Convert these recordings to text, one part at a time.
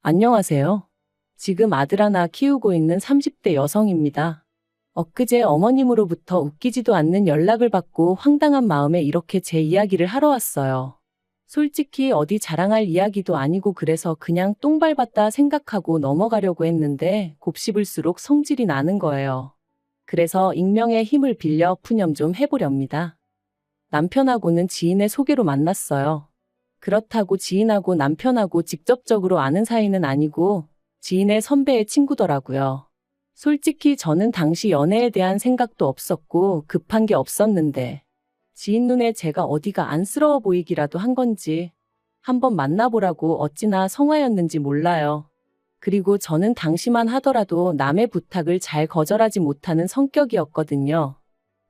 안녕하세요. 지금 아들 하나 키우고 있는 30대 여성입니다. 엊그제 어머님으로부터 웃기지도 않는 연락을 받고 황당한 마음에 이렇게 제 이야기를 하러 왔어요. 솔직히 어디 자랑할 이야기도 아니고 그래서 그냥 똥 밟았다 생각하고 넘어가려고 했는데 곱씹을수록 성질이 나는 거예요. 그래서 익명의 힘을 빌려 푸념 좀 해보렵니다. 남편하고는 지인의 소개로 만났어요. 그렇다고 지인하고 남편하고 직접적으로 아는 사이는 아니고 지인의 선배의 친구더라고요. 솔직히 저는 당시 연애에 대한 생각도 없었고 급한 게 없었는데 지인 눈에 제가 어디가 안쓰러워 보이기라도 한 건지 한번 만나보라고 어찌나 성화였는지 몰라요. 그리고 저는 당시만 하더라도 남의 부탁을 잘 거절하지 못하는 성격이었거든요.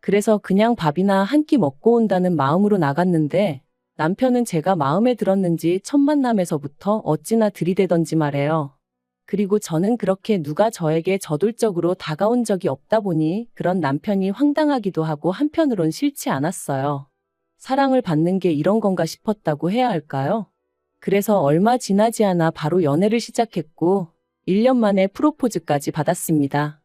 그래서 그냥 밥이나 한 끼 먹고 온다는 마음으로 나갔는데 남편은 제가 마음에 들었는지 첫 만남에서부터 어찌나 들이대던지 말해요. 그리고 저는 그렇게 누가 저에게 저돌적으로 다가온 적이 없다 보니 그런 남편이 황당하기도 하고 한편으론 싫지 않았어요. 사랑을 받는 게 이런 건가 싶었다고 해야 할까요? 그래서 얼마 지나지 않아 바로 연애를 시작했고 1년 만에 프로포즈까지 받았습니다.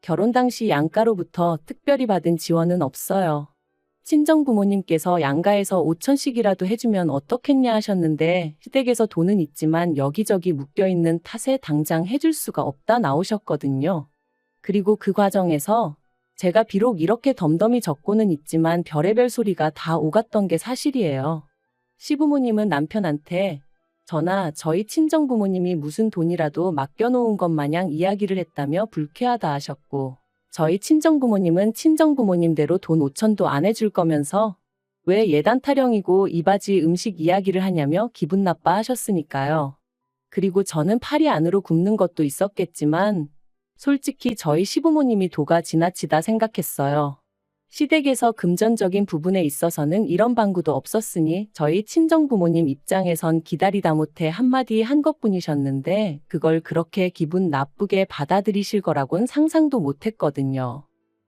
결혼 당시 양가로부터 특별히 받은 지원은 없어요. 친정 부모님께서 양가에서 5천씩이라도 해주면 어떻겠냐 하셨는데 시댁에서 돈은 있지만 여기저기 묶여있는 탓에 당장 해줄 수가 없다 나오셨거든요. 그리고 그 과정에서 제가 비록 이렇게 덤덤히 적고는 있지만 별의별 소리가 다 오갔던 게 사실이에요. 시부모님은 남편한테 저나 저희 친정 부모님이 무슨 돈이라도 맡겨놓은 것 마냥 이야기를 했다며 불쾌하다 하셨고 저희 친정부모님은 친정부모님대로 돈 5천도 안 해줄 거면서 왜 예단 타령이고 이바지 음식 이야기를 하냐며 기분 나빠 하셨으니까요. 그리고 저는 팔이 안으로 굽는 것도 있었겠지만 솔직히 저희 시부모님이 도가 지나치다 생각했어요. 시댁에서 금전적인 부분에 있어서는 이런 방구도 없었으니 저희 친정부모님 입장에선 기다리다 못해 한마디 한 것뿐이셨는데 그걸 그렇게 기분 나쁘게 받아들이실 거라곤 상상도 못했거든요.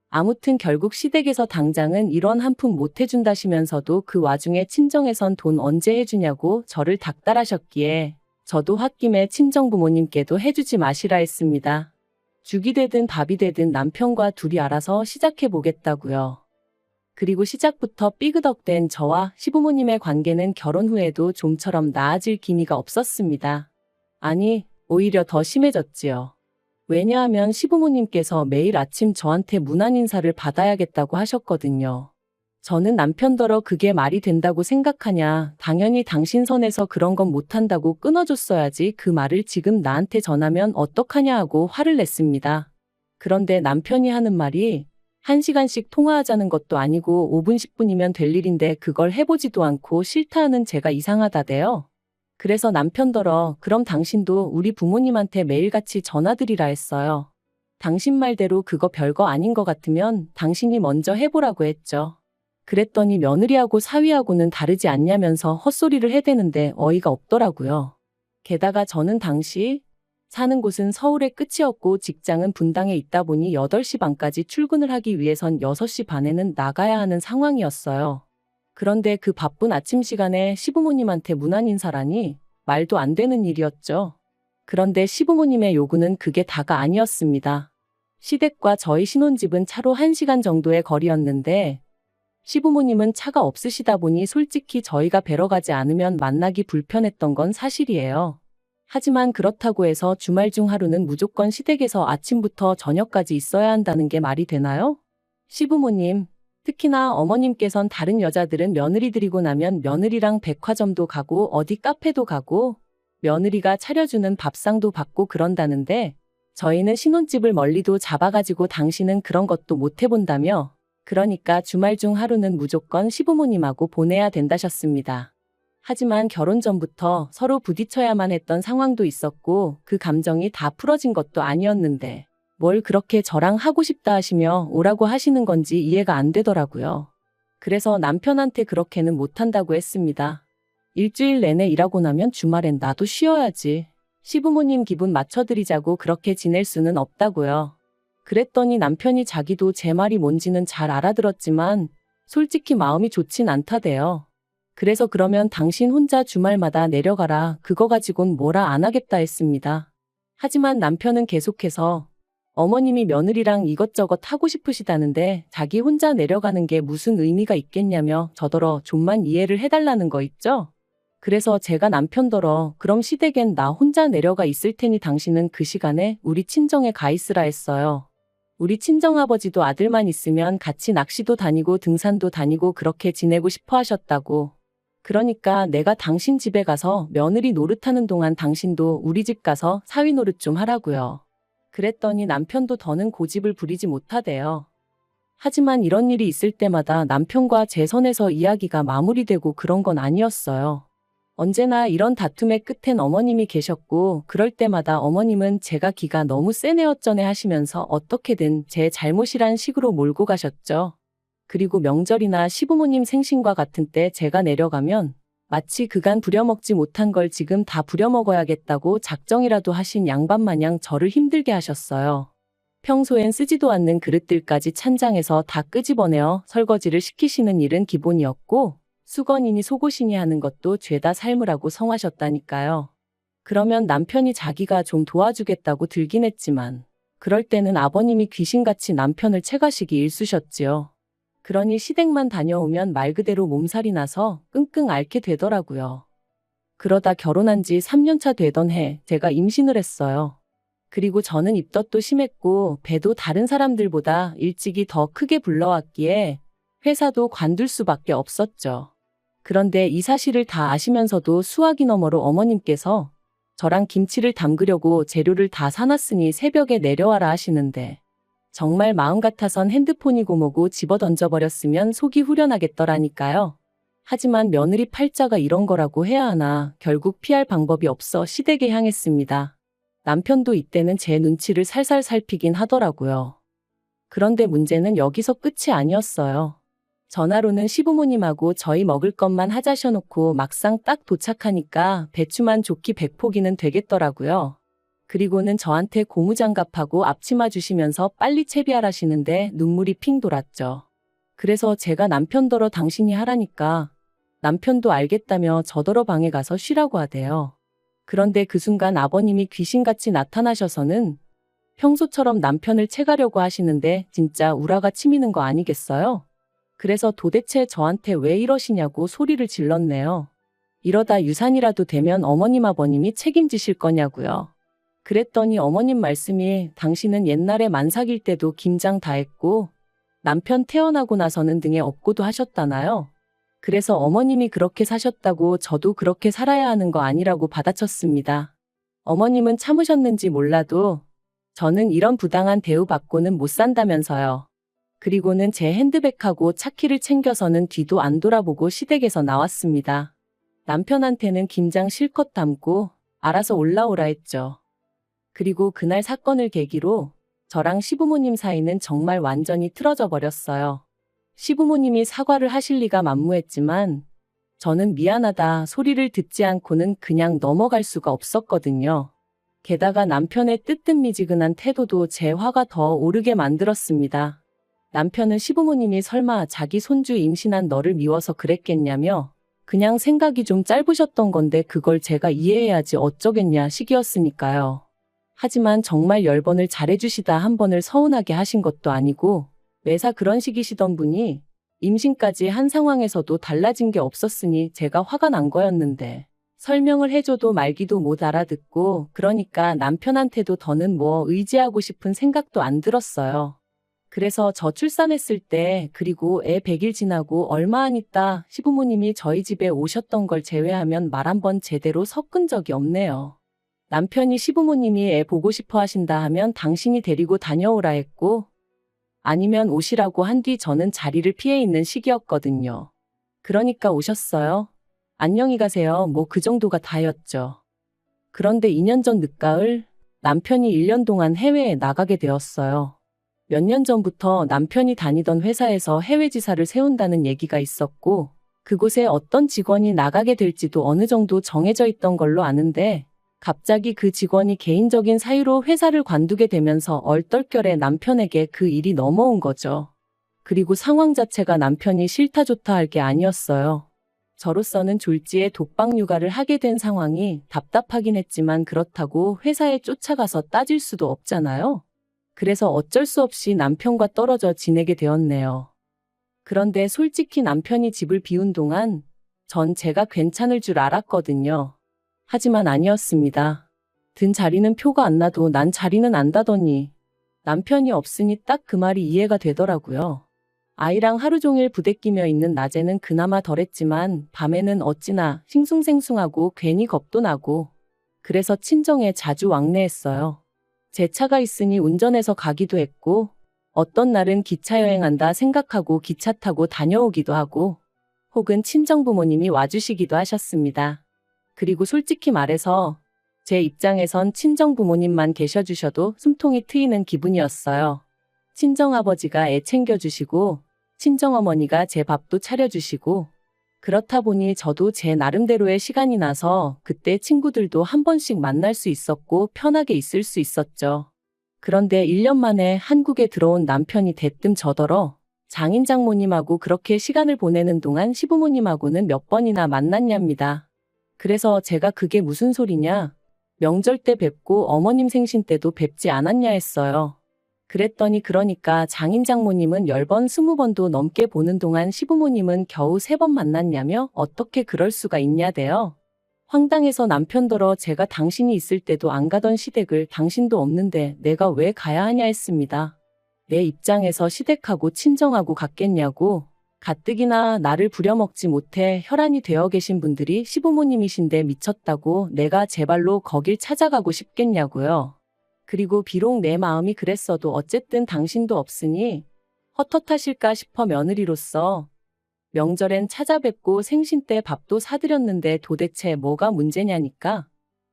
아무튼 결국 시댁에서 당장은 이런 한 푼 못 해준다시면서도 그 와중에 친정에선 돈 언제 해주냐고 저를 닥달하셨기에 저도 홧김에 친정부모님께도 해주지 마시라 했습니다. 죽이 되든 밥이 되든 남편과 둘이 알아서 시작해 보겠다고요. 그리고 시작부터 삐그덕된 저와 시부모님의 관계는 결혼 후에도 좀처럼 나아질 기미가 없었습니다. 아니, 오히려 더 심해졌지요. 왜냐하면 시부모님께서 매일 아침 저한테 문안 인사를 받아야겠다고 하셨거든요. 저는 남편더러 그게 말이 된다고 생각하냐. 당연히 당신 선에서 그런 건 못한다고 끊어줬어야지 그 말을 지금 나한테 전하면 어떡하냐 하고 화를 냈습니다. 그런데 남편이 하는 말이 1시간씩 통화하자는 것도 아니고 5분 10분이면 될 일인데 그걸 해보지도 않고 싫다 하는 제가 이상하다대요. 그래서 남편더러 그럼 당신도 우리 부모님한테 매일같이 전화드리라 했어요. 당신 말대로 그거 별거 아닌 것 같으면 당신이 먼저 해보라고 했죠. 그랬더니 며느리하고 사위하고는 다르지 않냐면서 헛소리를 해대는데 어이가 없더라고요. 게다가 저는 당시 사는 곳은 서울의 끝이었고 직장은 분당에 있다 보니 8시 반까지 출근을 하기 위해선 6시 반에는 나가야 하는 상황이었어요. 그런데 그 바쁜 아침 시간에 시부모님한테 문안 인사라니 말도 안 되는 일이었죠. 그런데 시부모님의 요구는 그게 다가 아니었습니다. 시댁과 저희 신혼집은 차로 1시간 정도의 거리였는데 시부모님은 차가 없으시다 보니 솔직히 저희가 뵈러 가지 않으면 만나기 불편했던 건 사실이에요. 하지만 그렇다고 해서 주말 중 하루는 무조건 시댁에서 아침부터 저녁까지 있어야 한다는 게 말이 되나요? 시부모님, 특히나 어머님께선 다른 여자들은 며느리 들이고 나면 며느리랑 백화점도 가고 어디 카페도 가고 며느리가 차려주는 밥상도 받고 그런다는데 저희는 신혼집을 멀리도 잡아가지고 당신은 그런 것도 못 해본다며 그러니까 주말 중 하루는 무조건 시부모님하고 보내야 된다셨습니다. 하지만 결혼 전부터 서로 부딪혀야만 했던 상황도 있었고 그 감정이 다 풀어진 것도 아니었는데 뭘 그렇게 저랑 하고 싶다 하시며 오라고 하시는 건지 이해가 안 되더라고요. 그래서 남편한테 그렇게는 못한다고 했습니다. 일주일 내내 일하고 나면 주말엔 나도 쉬어야지. 시부모님 기분 맞춰드리자고 그렇게 지낼 수는 없다고요. 그랬더니 남편이 자기도 제 말이 뭔지는 잘 알아들었지만 솔직히 마음이 좋진 않다대요. 그래서 그러면 당신 혼자 주말마다 내려가라. 그거 가지곤 뭐라 안 하겠다 했습니다. 하지만 남편은 계속해서 어머님이 며느리랑 이것저것 하고 싶으시다는데 자기 혼자 내려가는 게 무슨 의미가 있겠냐며 저더러 좀만 이해를 해달라는 거 있죠? 그래서 제가 남편더러 그럼 시댁엔 나 혼자 내려가 있을 테니 당신은 그 시간에 우리 친정에 가 있으라 했어요. 우리 친정아버지도 아들만 있으면 같이 낚시도 다니고 등산도 다니고 그렇게 지내고 싶어 하셨다고. 그러니까 내가 당신 집에 가서 며느리 노릇하는 동안 당신도 우리 집 가서 사위 노릇 좀 하라고요. 그랬더니 남편도 더는 고집을 부리지 못하대요. 하지만 이런 일이 있을 때마다 남편과 제 선에서 이야기가 마무리되고 그런 건 아니었어요. 언제나 이런 다툼의 끝엔 어머님이 계셨고, 그럴 때마다 어머님은 제가 기가 너무 세네 어쩌네 하시면서 어떻게든 제 잘못이란 식으로 몰고 가셨죠. 그리고 명절이나 시부모님 생신과 같은 때 제가 내려가면 마치 그간 부려먹지 못한 걸 지금 다 부려먹어야겠다고 작정이라도 하신 양반 마냥 저를 힘들게 하셨어요. 평소엔 쓰지도 않는 그릇들까지 찬장에서 다 끄집어내어 설거지를 시키시는 일은 기본이었고, 수건이니 속옷이니 하는 것도 죄다 삶으라고 성하셨다니까요. 그러면 남편이 자기가 좀 도와주겠다고 들긴 했지만, 그럴 때는 아버님이 귀신같이 남편을 채가시기 일쑤셨지요. 그러니 시댁만 다녀오면 말 그대로 몸살이 나서 끙끙 앓게 되더라고요. 그러다 결혼한 지 3년차 되던 해 제가 임신을 했어요. 그리고 저는 입덧도 심했고 배도 다른 사람들보다 일찍이 더 크게 불러왔기에 회사도 관둘 수밖에 없었죠. 그런데 이 사실을 다 아시면서도 수화기 너머로 어머님께서 저랑 김치를 담그려고 재료를 다 사놨으니 새벽에 내려와라 하시는데 정말 마음 같아선 핸드폰이고 뭐고 집어 던져버렸으면 속이 후련하겠더라니까요. 하지만 며느리 팔자가 이런 거라고 해야 하나 결국 피할 방법이 없어 시댁에 향했습니다. 남편도 이때는 제 눈치를 살살 살피긴 하더라고요. 그런데 문제는 여기서 끝이 아니었어요. 전화로는 시부모님하고 저희 먹을 것만 하자셔놓고 막상 딱 도착하니까 배추만 좋기 백포기는 되겠더라고요. 그리고는 저한테 고무장갑하고 앞치마 주시면서 빨리 채비하라시는데 눈물이 핑 돌았죠. 그래서 제가 남편더러 당신이 하라니까 남편도 알겠다며 저더러 방에 가서 쉬라고 하대요. 그런데 그 순간 아버님이 귀신같이 나타나셔서는 평소처럼 남편을 채가려고 하시는데 진짜 우라가 치미는 거 아니겠어요? 그래서 도대체 저한테 왜 이러시냐고 소리를 질렀네요. 이러다 유산이라도 되면 어머님 아버님이 책임지실 거냐고요. 그랬더니 어머님 말씀이 당신은 옛날에 만삭일 때도 김장 다 했고 남편 태어나고 나서는 등에 업고도 하셨다나요? 그래서 어머님이 그렇게 사셨다고 저도 그렇게 살아야 하는 거 아니라고 받아쳤습니다. 어머님은 참으셨는지 몰라도 저는 이런 부당한 대우받고는 못 산다면서요. 그리고는 제 핸드백하고 차키를 챙겨서는 뒤도 안 돌아보고 시댁에서 나왔습니다. 남편한테는 김장 실컷 담고 알아서 올라오라 했죠. 그리고 그날 사건을 계기로 저랑 시부모님 사이는 정말 완전히 틀어져 버렸어요. 시부모님이 사과를 하실 리가 만무했지만 저는 미안하다 소리를 듣지 않고는 그냥 넘어갈 수가 없었거든요. 게다가 남편의 뜨뜻미지근한 태도도 제 화가 더 오르게 만들었습니다. 남편은 시부모님이 설마 자기 손주 임신한 너를 미워서 그랬겠냐며 그냥 생각이 좀 짧으셨던 건데 그걸 제가 이해해야지 어쩌겠냐 시기였으니까요. 하지만 정말 열 번을 잘해주시다 한 번을 서운하게 하신 것도 아니고 매사 그런 식이시던 분이 임신까지 한 상황에서도 달라진 게 없었으니 제가 화가 난 거였는데 설명을 해줘도 말기도 못 알아듣고 그러니까 남편한테도 더는 뭐 의지하고 싶은 생각도 안 들었어요. 그래서 저 출산했을 때 그리고 애 100일 지나고 얼마 안 있다 시부모님이 저희 집에 오셨던 걸 제외하면 말 한 번 제대로 섞은 적이 없네요. 남편이 시부모님이 애 보고 싶어 하신다 하면 당신이 데리고 다녀오라 했고 아니면 오시라고 한 뒤 저는 자리를 피해 있는 시기였거든요. 그러니까 오셨어요. 안녕히 가세요. 뭐 그 정도가 다였죠. 그런데 2년 전 늦가을 남편이 1년 동안 해외에 나가게 되었어요. 몇 년 전부터 남편이 다니던 회사에서 해외 지사를 세운다는 얘기가 있었고 그곳에 어떤 직원이 나가게 될지도 어느 정도 정해져 있던 걸로 아는데 갑자기 그 직원이 개인적인 사유로 회사를 관두게 되면서 얼떨결에 남편에게 그 일이 넘어온 거죠. 그리고 상황 자체가 남편이 싫다 좋다 할 게 아니었어요. 저로서는 졸지에 독방 육아를 하게 된 상황이 답답하긴 했지만 그렇다고 회사에 쫓아가서 따질 수도 없잖아요. 그래서 어쩔 수 없이 남편과 떨어져 지내게 되었네요. 그런데 솔직히 남편이 집을 비운 동안 전 제가 괜찮을 줄 알았거든요. 하지만 아니었습니다. 든 자리는 표가 안 나도 난 자리는 안다더니 남편이 없으니 딱 그 말이 이해가 되더라고요. 아이랑 하루 종일 부대끼며 있는 낮에는 그나마 덜했지만 밤에는 어찌나 싱숭생숭하고 괜히 겁도 나고 그래서 친정에 자주 왕래했어요. 제 차가 있으니 운전해서 가기도 했고 어떤 날은 기차 여행한다 생각하고 기차 타고 다녀오기도 하고 혹은 친정 부모님이 와주시기도 하셨습니다. 그리고 솔직히 말해서 제 입장에선 친정 부모님만 계셔주셔도 숨통이 트이는 기분이었어요. 친정 아버지가 애 챙겨주시고 친정 어머니가 제 밥도 차려주시고 그렇다 보니 저도 제 나름대로의 시간이 나서 그때 친구들도 한 번씩 만날 수 있었고 편하게 있을 수 있었죠. 그런데 1년 만에 한국에 들어온 남편이 대뜸 저더러 장인 장모님하고 그렇게 시간을 보내는 동안 시부모님하고는 몇 번이나 만났냐입니다. 그래서 제가 그게 무슨 소리냐? 명절 때 뵙고 어머님 생신 때도 뵙지 않았냐 했어요. 그랬더니 그러니까 장인 장모님은 10번, 20번도 넘게 보는 동안 시부모님은 겨우 3번 만났냐며 어떻게 그럴 수가 있냐대요. 황당해서 남편더러 제가 당신이 있을 때도 안 가던 시댁을 당신도 없는데 내가 왜 가야 하냐 했습니다. 내 입장에서 시댁하고 친정하고 같겠냐고 가뜩이나 나를 부려먹지 못해 혈안이 되어 계신 분들이 시부모님이신데 미쳤다고 내가 제발로 거길 찾아가고 싶겠냐고요. 그리고 비록 내 마음이 그랬어도 어쨌든 당신도 없으니 헛헛하실까 싶어 며느리로서 명절엔 찾아뵙고 생신 때 밥도 사드렸는데 도대체 뭐가 문제냐니까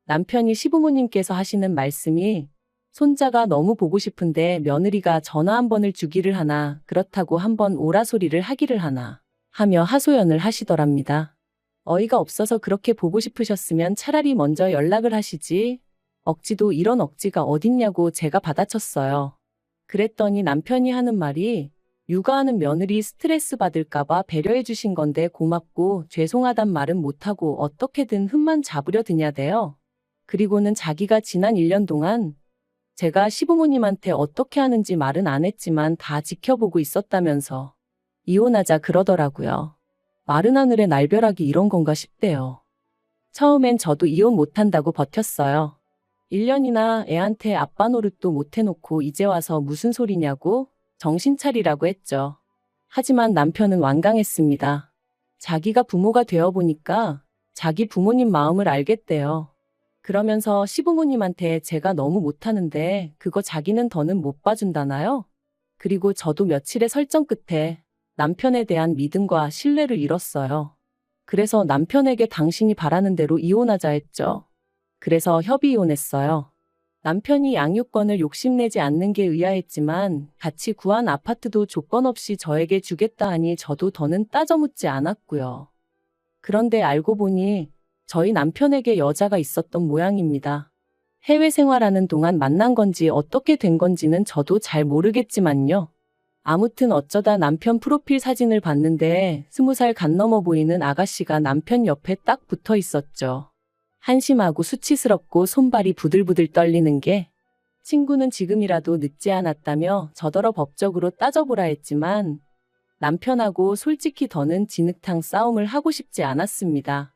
남편이 시부모님께서 하시는 말씀이 손자가 너무 보고 싶은데 며느리가 전화 한 번을 주기를 하나 그렇다고 한 번 오라 소리를 하기를 하나 하며 하소연을 하시더랍니다. 어이가 없어서 그렇게 보고 싶으셨으면 차라리 먼저 연락을 하시지 억지도 이런 억지가 어딨냐고 제가 받아쳤어요. 그랬더니 남편이 하는 말이 육아하는 며느리 스트레스 받을까봐 배려해 주신 건데 고맙고 죄송하단 말은 못하고 어떻게든 흠만 잡으려 드냐대요. 그리고는 자기가 지난 1년 동안 제가 시부모님한테 어떻게 하는지 말은 안 했지만 다 지켜보고 있었다면서 이혼하자 그러더라고요. 마른 하늘에 날벼락이 이런 건가 싶대요. 처음엔 저도 이혼 못한다고 버텼어요. 1년이나 애한테 아빠 노릇도 못 해놓고 이제 와서 무슨 소리냐고 정신 차리라고 했죠. 하지만 남편은 완강했습니다. 자기가 부모가 되어 보니까 자기 부모님 마음을 알겠대요. 그러면서 시부모님한테 제가 너무 못하는데 그거 자기는 더는 못 봐준다나요? 그리고 저도 며칠의 설정 끝에 남편에 대한 믿음과 신뢰를 잃었어요. 그래서 남편에게 당신이 바라는 대로 이혼하자 했죠. 그래서 협의 이혼했어요. 남편이 양육권을 욕심내지 않는 게 의아했지만 같이 구한 아파트도 조건 없이 저에게 주겠다 하니 저도 더는 따져묻지 않았고요. 그런데 알고 보니 저희 남편에게 여자가 있었던 모양입니다. 해외 생활하는 동안 만난 건지 어떻게 된 건지는 저도 잘 모르겠지만요. 아무튼 어쩌다 남편 프로필 사진을 봤는데 스무 살 간 넘어 보이는 아가씨가 남편 옆에 딱 붙어 있었죠. 한심하고 수치스럽고 손발이 부들부들 떨리는 게 친구는 지금이라도 늦지 않았다며 저더러 법적으로 따져보라 했지만 남편하고 솔직히 더는 진흙탕 싸움을 하고 싶지 않았습니다.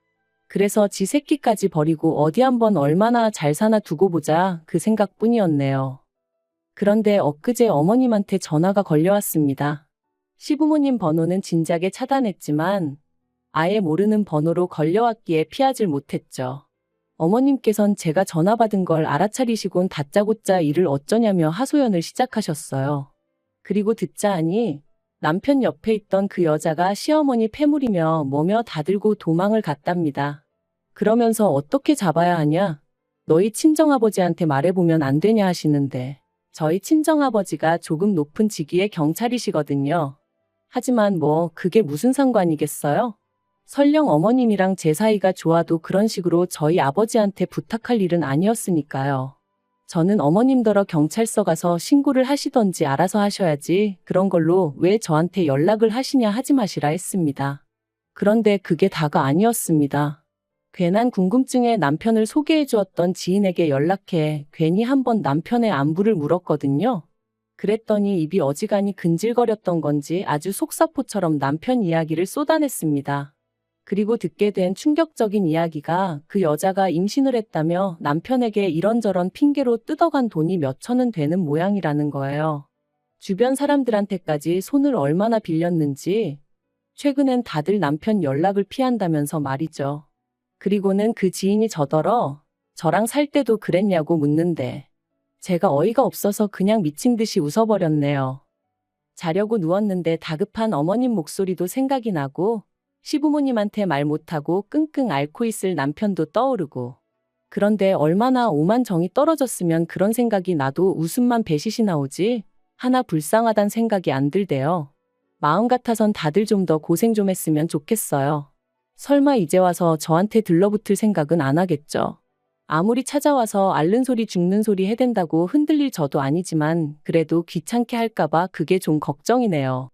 그래서 지 새끼까지 버리고 어디 한번 얼마나 잘 사나 두고 보자 그 생각뿐이었네요. 그런데 엊그제 어머님한테 전화가 걸려왔습니다. 시부모님 번호는 진작에 차단했지만 아예 모르는 번호로 걸려왔기에 피하질 못했죠. 어머님께선 제가 전화 받은 걸 알아차리시곤 다짜고짜 일을 어쩌냐며 하소연을 시작하셨어요. 그리고 듣자 하니 남편 옆에 있던 그 여자가 시어머니 패물이며 뭐며 다 들고 도망을 갔답니다. 그러면서 어떻게 잡아야 하냐? 너희 친정아버지한테 말해보면 안 되냐 하시는데 저희 친정아버지가 조금 높은 직위의 경찰이시거든요. 하지만 뭐 그게 무슨 상관이겠어요? 설령 어머님이랑 제 사이가 좋아도 그런 식으로 저희 아버지한테 부탁할 일은 아니었으니까요. 저는 어머님더러 경찰서 가서 신고를 하시던지 알아서 하셔야지 그런 걸로 왜 저한테 연락을 하시냐 하지 마시라 했습니다. 그런데 그게 다가 아니었습니다. 괜한 궁금증에 남편을 소개해 주었던 지인에게 연락해 괜히 한번 남편의 안부를 물었거든요. 그랬더니 입이 어지간히 근질거렸던 건지 아주 속사포처럼 남편 이야기를 쏟아냈습니다. 그리고 듣게 된 충격적인 이야기가 그 여자가 임신을 했다며 남편에게 이런저런 핑계로 뜯어간 돈이 몇 천은 되는 모양이라는 거예요. 주변 사람들한테까지 손을 얼마나 빌렸는지 최근엔 다들 남편 연락을 피한다면서 말이죠. 그리고는 그 지인이 저더러 저랑 살 때도 그랬냐고 묻는데 제가 어이가 없어서 그냥 미친 듯이 웃어버렸네요. 자려고 누웠는데 다급한 어머님 목소리도 생각이 나고 시부모님한테 말 못하고 끙끙 앓고 있을 남편도 떠오르고 그런데 얼마나 오만 정이 떨어졌으면 그런 생각이 나도 웃음만 배시시 나오지 하나 불쌍하단 생각이 안 들대요. 마음 같아선 다들 좀 더 고생 좀 했으면 좋겠어요. 설마 이제 와서 저한테 들러붙을 생각은 안 하겠죠. 아무리 찾아와서 앓는 소리 죽는 소리 해댄다고 흔들릴 저도 아니지만 그래도 귀찮게 할까봐 그게 좀 걱정이네요.